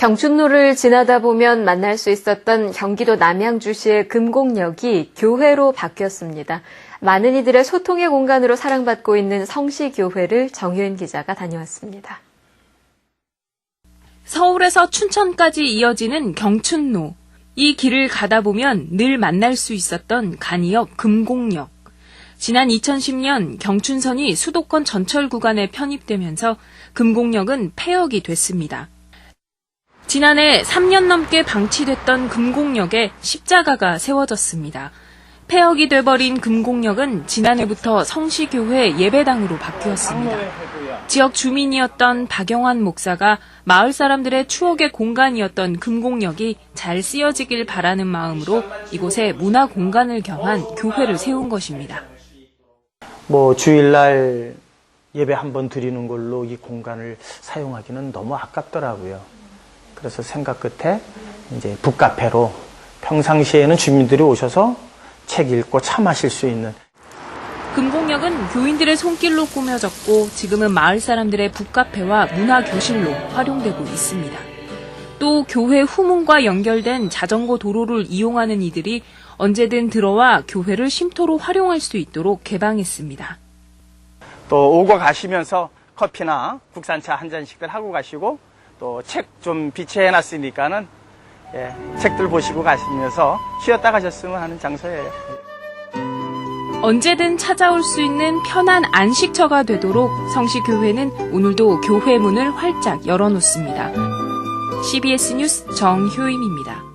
경춘로를 지나다 보면 만날 수 있었던 경기도 남양주시의 금곡역이 교회로 바뀌었습니다. 많은 이들의 소통의 공간으로 사랑받고 있는 성시교회를 정유인 기자가 다녀왔습니다. 서울에서 춘천까지 이어지는 경춘로. 이 길을 가다 보면 늘 만날 수 있었던 간이역 금곡역. 지난 2010년 경춘선이 수도권 전철 구간에 편입되면서 금곡역은 폐역이 됐습니다. 지난해 3년 넘게 방치됐던 금곡역에 십자가가 세워졌습니다. 폐역이 돼버린 금곡역은 지난해부터 성시교회 예배당으로 바뀌었습니다. 지역 주민이었던 박영환 목사가 마을 사람들의 추억의 공간이었던 금곡역이 잘 쓰여지길 바라는 마음으로 이곳에 문화 공간을 겸한 교회를 세운 것입니다. 뭐 주일날 예배 한 번 드리는 걸로 이 공간을 사용하기는 너무 아깝더라고요. 그래서 생각 끝에 이제 북카페로 평상시에는 주민들이 오셔서 책 읽고 차 마실 수 있는 금곡역은 교인들의 손길로 꾸며졌고 지금은 마을 사람들의 북카페와 문화교실로 활용되고 있습니다. 또 교회 후문과 연결된 자전거 도로를 이용하는 이들이 언제든 들어와 교회를 쉼터로 활용할 수 있도록 개방했습니다. 또 오고 가시면서 커피나 국산차 한 잔씩들 하고 가시고 또 책 좀 비치해 놨으니까는 예, 책들 보시고 가시면서 쉬었다 가셨으면 하는 장소예요. 언제든 찾아올 수 있는 편한 안식처가 되도록 성시교회는 오늘도 교회 문을 활짝 열어놓습니다. CBS 뉴스 정효임입니다.